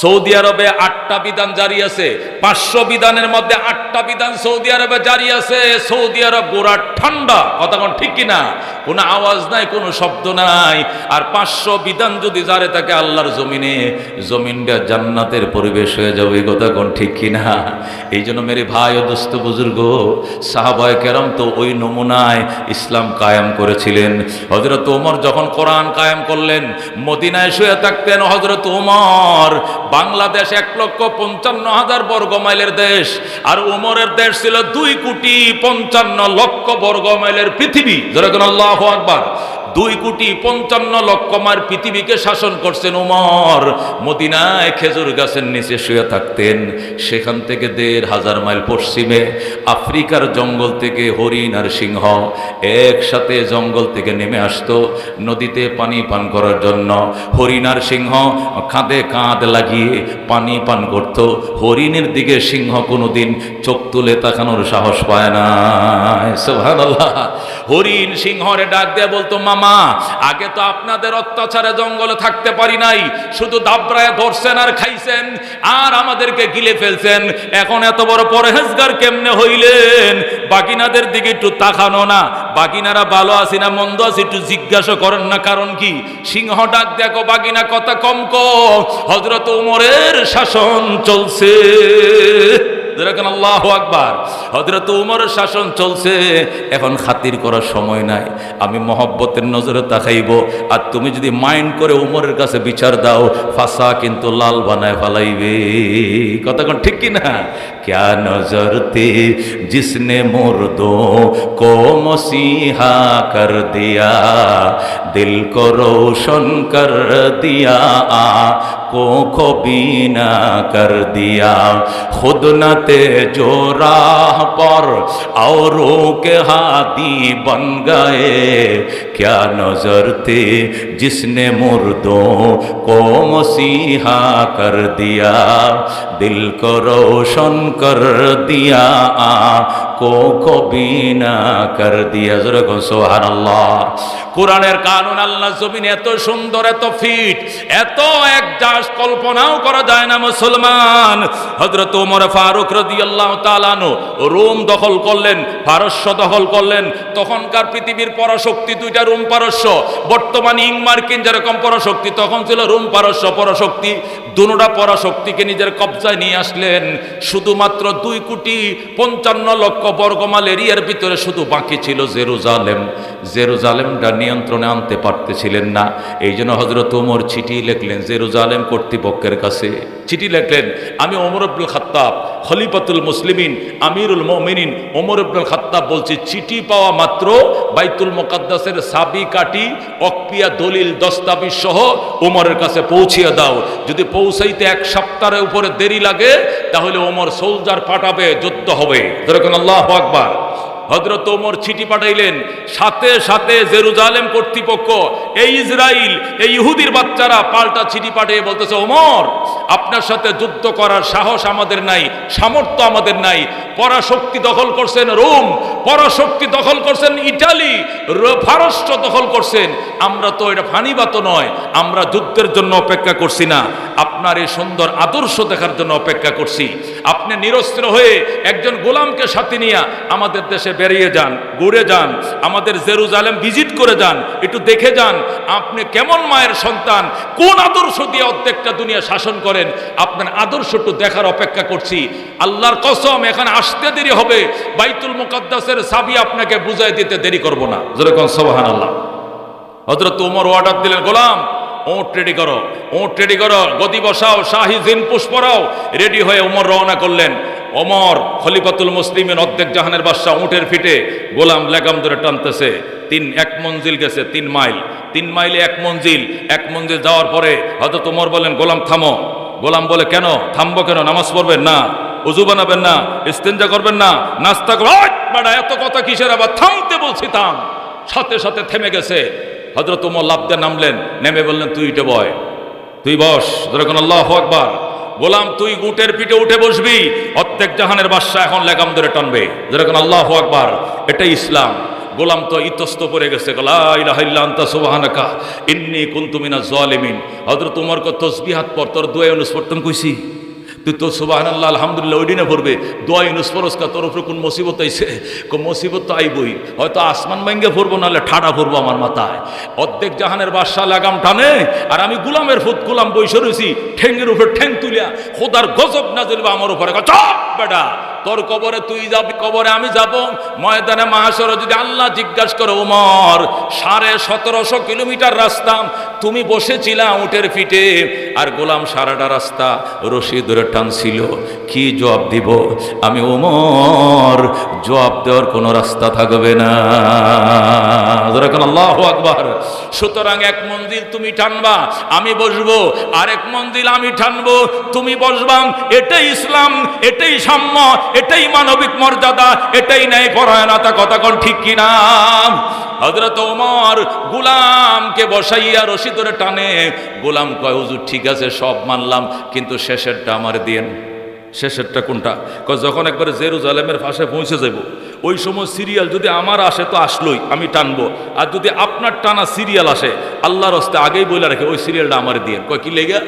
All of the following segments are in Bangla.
সৌদি আরবে আটটা বিধান জারি আছে। পাঁচশো বিধানের মধ্যে আটটা বিধান সৌদি আরবে জারি আছে। সৌদি আরব গোড়া ঠান্ডা। কথা কোন ঠিক কিনা? কোনো আওয়াজ নাই, কোনো শব্দ নাই। আর পাঁচশো বিধান যদি জারে থাকে আল্লাহর জমিনে, জমিনটা জান্নাতের পরিবেশ হয়ে যাবে, কথা কোন ঠিক কিনা? এই জন্য মেরে ভাই ও দোস্ত বুজুর্গ, সাহাবায় কেরম তো ওই নমুনায় ইসলাম কায়েম করেছিলেন। হজরত ওমর যখন কোরআন কায়েম করলেন, মদিনায় শুয়ে থাকতেন হজরত ওমর। বাংলাদেশ এক লক্ষ পঞ্চান্ন হাজার বর্গ মাইলের দেশ, আর উমরের দেশ ছিল দুই কোটি পঞ্চান্ন লক্ষ বর্গ মাইলের পৃথিবী যেরকম আল্লাহ আকবার। দুই কোটি পঞ্চান্ন লক্ষ মার পৃথিবীকে শাসন করছেন উমর। মদিনায় খেজুর গাছের নিচে শুয়ে থাকতেন। সেখান থেকে দেড় হাজার মাইল পশ্চিমে আফ্রিকার জঙ্গল থেকে হরিণ আর সিংহ একসাথে জঙ্গল থেকে নেমে আসতো। নদীতে পানি পান করার জন্য হরিণ আর সিংহ কাঁধে কাঁধ লাগিয়ে পানি পান করত। হরিণের দিকে সিংহ কোনোদিন চোখ তুলে তাকানোর সাহস পায় না সুবহানাল্লাহ। হরিণ সিংহরে ডাক দিয়ে বলতো, মামা, আগে তো আপনাদের অত্যাচারে জঙ্গলে থাকতে পারি নাই, শুধু দাবরায় ধরছেন আর খাইছেন, আর আমাদেরকে গিলে ফেলছেন। এখন এত বড় পরহেজগার কেমনে হইলেন? বাকিনাদের দিকে একটু তাকানো না। বাকিনারা ভালো আছি না, মন্দ আছি, একটু জিজ্ঞাসা করেন না, কারণ কি? সিংহ ডাক দেখো বাকিনা কথা কম কম হজরত উমরের শাসন চলছে। যেরকম আল্লাহ আকবার। হজরত উমরের শাসন চলছে, এখন খাতির করার সময় নাই। আমি মহব্বতের নজরে তাকাইব, আর তুমি যদি মাইন্ড করে উমরের কাছে বিচার দাও, ফাঁসা কিন্তু লাল বানায় ফালাইবে। কতক্ষণ ঠিক কি না ক্যা নজরতে জিসনে মুর্দো কো মসিহা কর দিয়া, দিল কো রোশন কর দিয়া को को बीना कर दिया। खुद न ते जो राह पर, औरों के हाथी बन गए। क्या नज़र थे जिसने मुर्दों को मसीहा कर दिया? দিল কো রোশন কর দিয়া, কো কবিনা কর দিয়া। যেরকম সোহান আল্লাহ কোরআনের কানুন, আল্লাহ জমিন এত সুন্দর, এত ফিট, এত এক যাস কল্পনাও করা যায় না মুসলমান। হজরত ওমর ফারুক রদি আল্লাহ তালানো রোম দখল করলেন, পারস্য দখল করলেন। তখনকার পৃথিবীর পরাশক্তি দুইটা রোম পারস্য, বর্তমান ইং মার্কিন যেরকম পরাশক্তি, তখন ছিল রোম পারস্য পরাশক্তি। দুটা পরাশক্তিকে নিজের কবজা কবজায় নিয়ে আসলেন। শুধুমাত্র দুই কোটি পঞ্চান্ন লক্ষ বর্গমাল এরিয়ার ভিতরে শুধু বাকি ছিল জেরুজালেম। জেরুজালেমটা নিয়ন্ত্রণে আনতে পারতেছিলেন না। এই জন্য হজরত ওমর চিঠি লিখলেন, জেরুজালেম কর্তৃপক্ষের কাছে। চিঠি লিখলেন, আমি ওমর আব্দুল খাত্তাব, খলিফাতুল মুসলিমিন, আমিরুল মমিনিন। ওমর আব্দুল খাত্তাব বলছি, চিঠি পাওয়া মাত্র বাইতুল মোকাদ্দাসের সাবি কাটি অক্পিয়া দলিল, দস্তাবিজ সহ ওমরের কাছে পৌঁছিয়ে দাও। যদি পৌঁছাইতে এক সপ্তাহের উপরে দেরি লাগে, তাহলে ওমর সোলজার পাঠাবে, যুদ্ধ হবে। যেরকম আল্লাহ আকবার। হজরত ওমর চিঠি পাঠাইলেন, সাথে সাথে জেরুজালেম কর্তৃপক্ষ, এই ইসরাইল, এই ইহুদির বাচ্চারা পাল্টা চিঠি পাঠিয়ে বলতেছে, ওমর, আপনার সাথে যুদ্ধ করার সাহস আমাদের নাই, সামর্থ্য আমাদের নাই। পরাশক্তি দখল করছেন রোম, পরাশক্তি দখল করছেন ইটালি ফারস্য দখল করছেন। আমরা তো এটা ফানিবাত নয়, আমরা যুদ্ধের জন্য অপেক্ষা করছি না। আপনার এই সুন্দর আদর্শ দেখার জন্য অপেক্ষা করছি। আপনি নিরস্ত্র হয়ে একজন গোলামকে সাথে নিয়ে আমাদের দেশে বেরিয়ে যান, ঘুরে যান, আমাদের জেরুজালেম ভিজিট করে যান, একটু দেখে যান, আপনি কেমন মায়ের সন্তান, কোন আদর্শ দিয়ে অর্ধেকটা দুনিয়া শাসন করেন, আপনার আদর্শ একটু দেখার অপেক্ষা করছি। আল্লাহর কসম, এখানে আসতে দেরি হবে, বাইতুল মুকাদ্দাসের সাবি আপনাকে বুঝাই দিতে দেরি করব না। যেরকম সোহান আল্লাহ হজরত উমর অর্ডার দিলেন, গোলাম ওট রেডি করো। ওট রেডি করো। গদি বসাও, শাহি জিন পুষ্পরাও রেডি হয়ে উমর রওনা করলেন। ওমর খলিফাতুল মুসলিমের অর্ধেক জাহানের বাদশাহ উটের ফিটে গোলাম লেগাম ধরে টানতেছে। তিন, এক মঞ্জিল গেছে, তিন মাইল। তিন মাইলে এক মঞ্জিল। এক মঞ্জিল যাওয়ার পরে হয়তো তোমর বলেন, গোলাম, থামো। গোলাম বলে, কেন? থামবো কেন? নামাজ পড়বেন না? উজু বানাবেন না? ইস্তেঞ্জা করবেন না? নাস্তা করবেন এত কথা কিসের আবার? থামতে বলছি, থাম। সাথে সাথে থেমে গেছে। হজরত উমর লাভতে নামলেন, নেমে বললেন, তুই উঠে বয়, তুই বস যেরকম আল্লাহ আকবার, গোলাম তুই গুটের পিঠে উঠে বসবি প্রত্যেক জাহানের বাদশাহ এখন লেগাম ধরে টানবে যেরকম আল্লাহ আকবার, এটাই ইসলাম, গোলাম তো ইতস্ত পড়ে গেছে ইন্নী কুনতু মিনাজ জালিমিন হযরত উমর কো তসবিহাত পর তোর দোয়া ইউনুস পড়তাম কইছি। তুই তো সুবাহান আল্লাহ আলহামদুলিল্লাহ, ওই দিনে পড়বে দোয়া ইউনুস ফরস্কা তোর কোন মুসিবত আইসে কোন মুসিবত তো আইবই। হয়তো আসমান ভাঙ্গে ভরবো, নাহলে ঠাডা ভরবো আমার মাথায়। অর্ধেক জাহানের বাদশাহ লাগাম টানে, আর আমি গুলামের ফুত গুলাম বৈশ রয়েছি ঠেঙ্গের উপরে ঠেং তুলিয়া, খোদার গজব না দিলবা আমার উপরে। বেটা। তোর কবরে তুই যাবি, কবরে আমি যাব। ময়দানে মাহাসর যদি আল্লাহ জিজ্ঞাসা করে, উমর, সাড়ে সতেরোশো কিলোমিটার রাস্তা, তুমি বসেছিলা উটের ফিটে? আর গোলাম সারাটা রাস্তা রশি ধরে টানছিল। কি জবাব দিব? আমি ওমর জবাব দেওয়ার কোনো রাস্তা থাকবে না। আল্লাহ আকবার। সুতরাং এক মন্দির তুমি টানবা, আমি বসবো। আরেক মন্দির আমি টানবো, তুমি বসবা এটাই ইসলাম, এটাই সাম্য এটাই মানবিক মর্যাদা, এটাই ন্যায় পরায়ণতা কথা কোন ঠিক কিনা? হজরত ওমর গুলামকে বসাইয়া রশি ধরে টানে, গোলাম কয়, হুজুর ঠিক আছে, সব মানলাম, কিন্তু শেষেরটা আমার দিয়েন শেষেরটা কোনটা? যখন একবারে জেরুজালেমের পাশে পৌঁছে যাব ওই সময় সিরিয়াল যদি আমার আসে তো আসলোই, আমি টানবো। আর যদি আপনার টানা সিরিয়াল আসে, আল্লাহর হস্তে আগেই বলে রাখে ওই সিরিয়ালটা আমার দিয়ে। কয়, কি লেগে?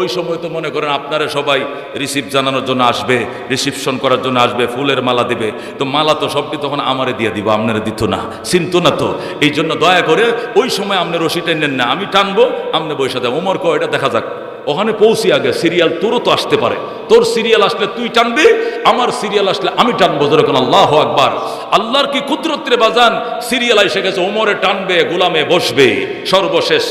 ওই সময় তো মনে করেন আপনারা সবাই রিসিভ জানানোর জন্য আসবে, রিসিপশন করার জন্য আসবে, ফুলের মালা দিবে। তো মালা তো সবটি তখন আমারে দিয়ে দিব, আপনারা দিত না, চিনত না তো। এই জন্য দয়া করে ওই সময় আপনি রশি টেনেন না, আমি টানবো, আপনি বসে দেন। ওমর কয়, এটা দেখা যাক। ওখানে পৌঁছি আগে সিরিয়াল তোরও তো আসতে পারে। তোর সিরিয়াল আসলে তুই টানবি, আমার সিরিয়াল আসলে আমি টানবো, যেরকম আল্লাহ আকবার। আল্লাহর কি কুদরত্রে বাজান? সিরিয়াল এসে গেছে, ওমরে টানবে, গোলামে বসবে। সর্বশেষ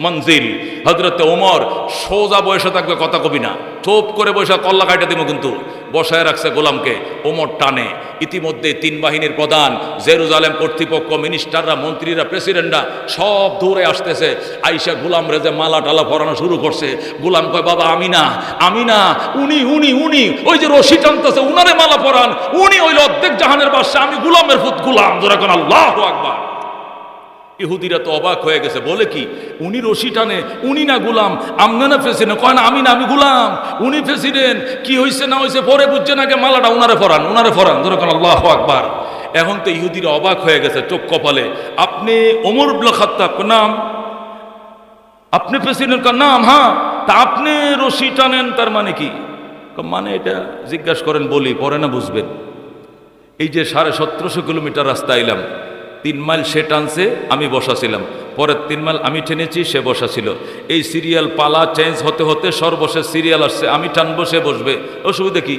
মঞ্জিল। হজরতে ওমর সোজা বয়সে থাকবে, কথা কবি না। চোপ করে বসে কল্লা কাটা দিব কিন্তু। বসায় রাখছে গোলামকে ওমর টানে। ইতিমধ্যে তিন বাহিনীর প্রধান, জেরুজালেম কর্তৃপক্ষ, মিনিস্টাররা, মন্ত্রীরা, প্রেসিডেন্টরা সব দৌড়ে আসতেছে। আইসা গোলাম রেজে মালা টালা পরানো শুরু করছে। গোলাম কয়, বাবা, আমি না আমি না, উনি উনি উনি, ওই যে রশি টানতেছে, উনারে মালা পরান, উনি ওই অর্ধেক জাহানের বাদশা আমি গোলামের ফুত গোলাম। ধরে কোন আল্লাহ আকবার। ইহুদিরা তো অবাক হয়ে গেছে। বলে কি? উনি রশি টানে, উনি না গুলাম। আমনে না প্রেসিডেন্ট কয় না, আমি না, আমি গুলাম। উনি প্রেসিডেন্ট কি হয়েছে না হয়েছে পরে বুঝছে নাকি মালাটা উনারে ফরান উনারে ফরান। ধরো কেন, আল্লাহ আকবার। এখন তো ইহুদিরা অবাক হয়ে গেছে চোখ কপালে। আপনি ওমর খাত্তাব নাম? আপনি প্রেসিডেন্ট নাম? হ্যাঁ। তা আপনি রশি টানেন, তার মানে কি? মানে এটা জিজ্ঞাসা করেন বলি, পরে না বুঝবেন। এই যে সাড়ে সতেরোশো কিলোমিটার রাস্তা এলাম তিন মাইল সে টানছে, আমি বসা ছিলাম। পরের তিন মাইল আমি টেনেছি, সে বসা ছিল। এই সিরিয়াল পালা চেঞ্জ হতে হতে সর্বশেষ সিরিয়াল আসছে, আমি টানবো, সে বসবে। অসুবিধা কি?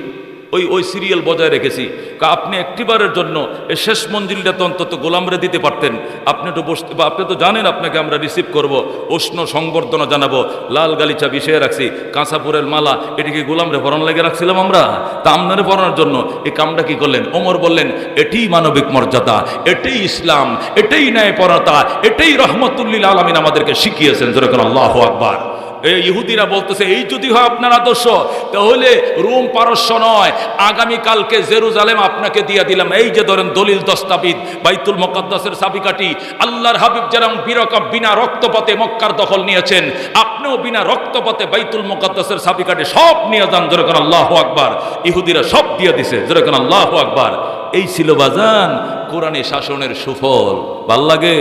ওই ওই সিরিয়াল বজায় রেখেছি। কা, আপনি একটিবারের জন্য এই শেষ মঞ্জিলটা তো অন্তত গোলামরে দিতে পারতেন। আপনি তো বসতে, বা আপনি তো জানেন আপনাকে আমরা রিসিভ করব, উষ্ণ সংবর্ধনা জানাব, লাল গালিচা বিষয়ে রাখছি, কাঁচাপুরের মালা, এটিকে গোলামরে ভরণ লেগে রাখছিলাম আমরা। তা আপনারে ভরানোর জন্য এই কামটা কি করলেন? ওমর বললেন এটিই মানবিক মর্যাদা, এটাই ইসলাম, এটাই ন্যায় পরতা এটাই রহমতুল্লিল আলমিন আমাদেরকে শিখিয়েছেন। যেরকম আল্লাহ আকবার। ইহুদিরা বলতেছে, এই যদি হয় আপনার আদর্শ, তাহলে রোম পারস্য নয়। আগামী কালকে জেরুজালেম আপনাকে দিয়ে দিলাম। এই যে ধরেন দলিল দস্তাবিদ, বাইতুল মোকাদ্দাসের চাবিকাঠি, আল্লাহর হাবিব যেরকম বিরকম বিনা রক্তপাতে মক্কার দখল নিয়েছেন, আপনিও বিনা রক্তপাতে বাইতুল মোকাদ্দাসের চাবিকাঠি সব নিয়ে যান যেরকম আল্লাহ আকবার। ইহুদিরা সব দিয়ে দিছে যেরকম আল্লাহ আকবার। এই ছিল বাজান কোরআনী শাসনের সুফল। ভালো লাগে?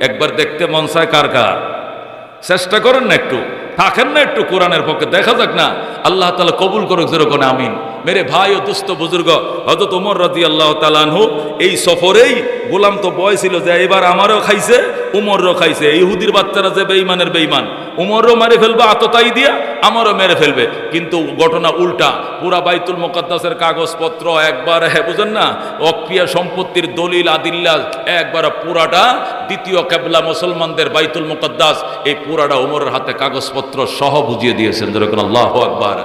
একবার দেখতে মন চায় কার কার? চেষ্টা করেন না একটু। থাকেন না একটু কোরআনের পক্ষে, দেখা যাক না। আল্লাহ তালা কবুল করুক যেরকম, আমিন। মেরে ভাই ও দুস্থ বুজুর্গ হজরত উমর রাজি আল্লাহ তালানহু এই সফরেই গোলাম তো বয় ছিল যে এবার আমারও খাইছে উমরও খাইছে। ইহুদির বাচ্চারা যে বেইমানের বেইমান উমরও মেরে ফেলবে আততাই দিয়া আমারও মেরে ফেলবে। কিন্তু ঘটনা উল্টা, পুরা বাইতুল মোকাদ্দাসের কাগজপত্র একবার হ্যাঁ বুঝেন না, অক্রিয়া সম্পত্তির দলিল আদিল্লা একবার পুরাটা দ্বিতীয় কেবলা মুসলমানদের বাইতুল মোকাদ্দাস, এই পুরাটা উমরের হাতে কাগজপত্র সহ বুঝিয়ে দিয়েছেন যেরকম আল্লাহ আকবার।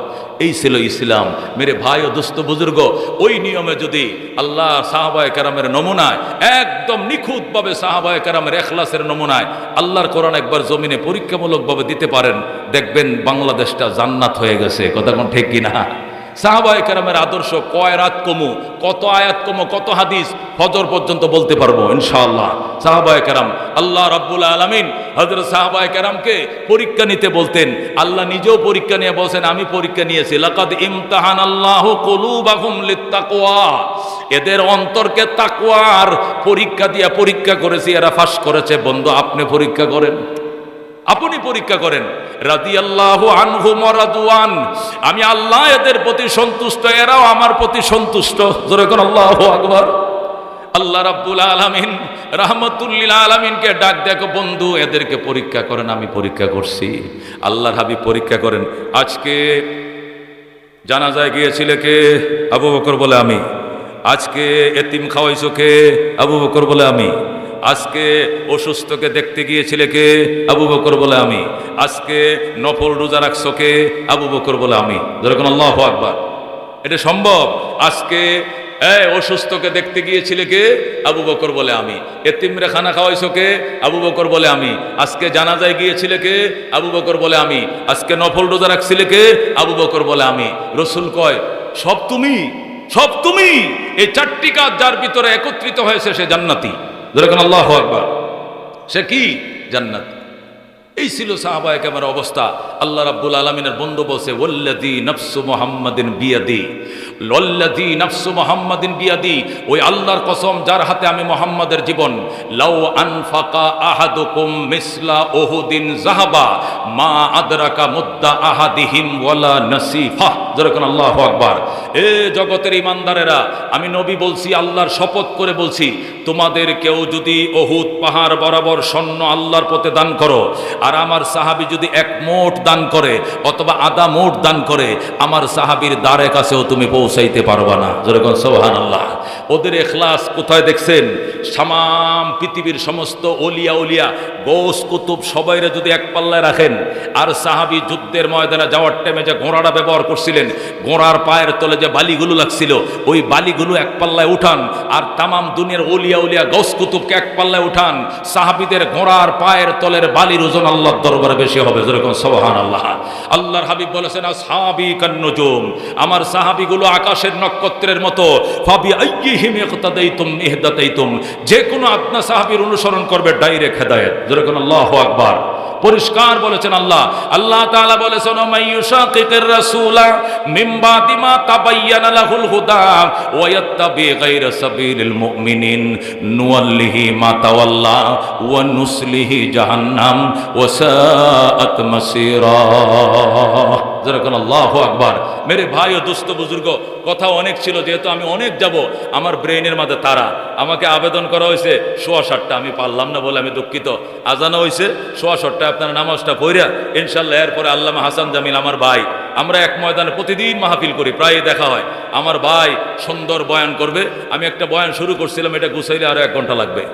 এই ছিল ইসলাম। মেরে ভাই ও দুস্থ বুজুর্গ, ওই নিয়মে যদি আল্লাহ সাহাবায় কেরামের নমুনায়, একদম নিখুঁতভাবে সাহাবায় কেরামের এখলাসের নমুনায় আল্লাহর কোরআন একবার জমিনে পরীক্ষামূলকভাবে দিতে পারেন, দেখবেন বাংলাদেশটা জান্নাত হয়ে গেছে। কথা কোন ঠিক কিনা? সাহাবায়ে কেরামের আদর্শ কয় রাত কমু? কত আয়াত কমু? কত হাদিস? ফজর পর্যন্ত বলতে পারব, ইনশাআল্লাহ। সাহাবায়ে কেরাম, আল্লাহ রাব্বুল আলামিন হযরত সাহাবায়ে কেরামকে পরীক্ষা নিতে বলতেন। আল্লাহ নিজেও পরীক্ষা নিয়ে বলছেন, আমি পরীক্ষা নিয়েছি। লাকাদ ইমতাহান আল্লাহু কুলুবাহুম লিত্তাকওয়া। এদের অন্তরকে তাকওয়ার পরীক্ষা দিয়া পরীক্ষা করেছি, এরা ফাঁস করেছে। বন্ধু, আপনি পরীক্ষা করেন। আপনি পরীক্ষা করেন। আমি আল্লাহ এদের প্রতি সন্তুষ্ট, এরাও আমার প্রতি সন্তুষ্ট। জোরে আল্লাহু আকবার। আল্লাহ রাব্বুল আলামিন রাহমাতুল্লিল আলামিনকে ডাক দেখো, বন্ধু, এদেরকে পরীক্ষা করেন, আমি পরীক্ষা করছি। আল্লাহর হাবি পরীক্ষা করেন, আজকে জানা জানাজায় গিয়েছিল কে? আবু বকর বলে আমি। আজকে এতিম খাওয়াইছো কে? আবু বকর বলে আমি। আজকে অসুস্থকে দেখতে গিয়েছিলে কে? আবু বকর বলে আমি। আজকে নফল রোজা রাখছো কে? আবু বকর বলে আমি। যেরকম আল্লাহ আকবার। এটা সম্ভব? আজকে অসুস্থকে দেখতে গিয়েছিলে কে? আবু বকর বলে আমি। এতিমরে খানা খাওয়াইছো কে? আবু বকর বলে আমি। আজকে জানাজায় গিয়েছিলে কে? আবু বকর বলে আমি। আজকে নফল রোজা রাখছিলে কে? আবু বকর বলে আমি। রসুল কয়, সব তুমি সব তুমি, এই চারটি কাজ যার ভিতরে একত্রিত হয়েছে সে জান্নাতি। যেরকম আল্লাহ আকবার। সে কি? জান্নাত। এই ছিল সাহাবায়ে কেমার অবস্থা। আল্লাহ রাব্বুল আলমিনের বন্ধু বলছে ওল্লাদি নফসু মোহাম্মদিন বিয়াদি। লল্লাদি নফসু মোহাম্মদিন বিয়াদি। ওই আল্লাহর কসম, যার হাতে আমি মোহাম্মদের জীবন। লাউ আনফাকা আহাদুকুম মিসলা ওহুদিন জাহাবা মা আদরাকা মুদ্দা আহাদিহিম ওয়ালা নাসিফা। যেরকম আল্লাহ আকবার। এ জগতের ইমানদারেরা আমি নবী বলছি, আল্লাহর শপথ করে বলছি, তোমাদের কেউ যদি অহুদ পাহাড় বরাবর স্বর্ণ আল্লাহর পথে দান করো আর আমার সাহাবি যদি এক মোট দান করে অথবা আধা মোট দান করে, আমার সাহাবির দ্বারে কাছেও তুমি পৌঁছাইতে পারবা না। যেরকম সোহান আল্লাহ ওদের এখলাস কোথায় দেখছেন? সামাম পৃথিবীর সমস্ত অলিয়া উলিয়া গোস কুতুব সবাইরে যদি এক পাল্লায় রাখেন, আর সাহাবি যুদ্ধের ময়দানে যাওয়ার টাইমে যে ঘোড়াটা ব্যবহার করছিলেন, ঘোড়ার পায়ের তলে যে বালিগুলো লাগছিল, ওই বালিগুলো এক পাল্লায় উঠান, আর তামাম দুনিয়ার অলিয়া উলিয়া গৌস কুতুবকে এক পাল্লায় উঠান, সাহাবিদের ঘোড়ার পায়ের তলের বালির ওজন আল্লাহর দরবারে বেশি হবে যেরকম সোহান আল্লাহ আল্লাহর হাবিব বলেছেন সাহাবি কান্নজুম আমার সাহাবিগুলো আকাশের নক্ষত্রের মতো, ফাবি যে কোনো আপনা সাহাবীর অনুসরণ করবে ডাইরেক্ট হেদায়েত। যেরকম আল্লাহু আকবার। পরিষ্কার বলেছেন আল্লাহ। আল্লাহ বলেছেন হুদা নুসলিহি জাহান্নাম ওয়া সাআত মাসীরা। আল্লাহু আকবার। মেরে ভাই ও দুস্থ বুজুর্গ কথা অনেক ছিল, যেহেতু আমি অনেক যাব, আমার ব্রেইনের মাঝে তারা, আমাকে আবেদন করা হয়েছে সোয়া সাতটা, আমি পারলাম না বলে আমি দুঃখিত। আজানো হয়েছে সোয়া সাতটা আপনার নামাজটা পড়িয়া ইনশাল্লাহ এরপরে আল্লামা হাসান জামিল, আমার ভাই। আমরা এক ময়দানে প্রতিদিন মাহফিল করি প্রায় দেখা হয়। আমার ভাই সুন্দর বয়ান করবে, আমি একটা বয়ান শুরু করছিলাম, এটা গুছাইলে আরও এক ঘণ্টা লাগবে।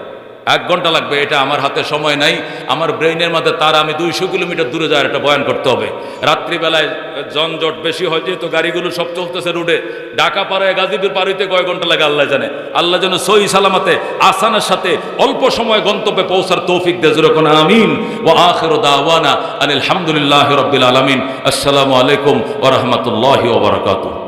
এক ঘণ্টা লাগবে, এটা আমার হাতে সময় নাই। আমার ব্রেইনের মধ্যে তার আমি দুইশো কিলোমিটার দূরে যাওয়ার একটা বয়ান করতে হবে। রাত্রিবেলায় জনজট বেশি হয়, যেহেতু গাড়িগুলো সব চলতেছে রুটে ঢাকা পাড়ায় গাজীপুর পাড়িতে কয় ঘণ্টা লাগে, আল্লাহ জানে। আল্লাহ যেন সহি সালামাতে, আসানের সাথে অল্প সময় গন্তব্যে পৌঁছার তৌফিক দেজরকন আমিন। ও আখের দাওয়ানা আনিল হামদুলিল্লাহ রবিল আলমিন। আসসালামু আলাইকুম ও রহমতুল্লাহ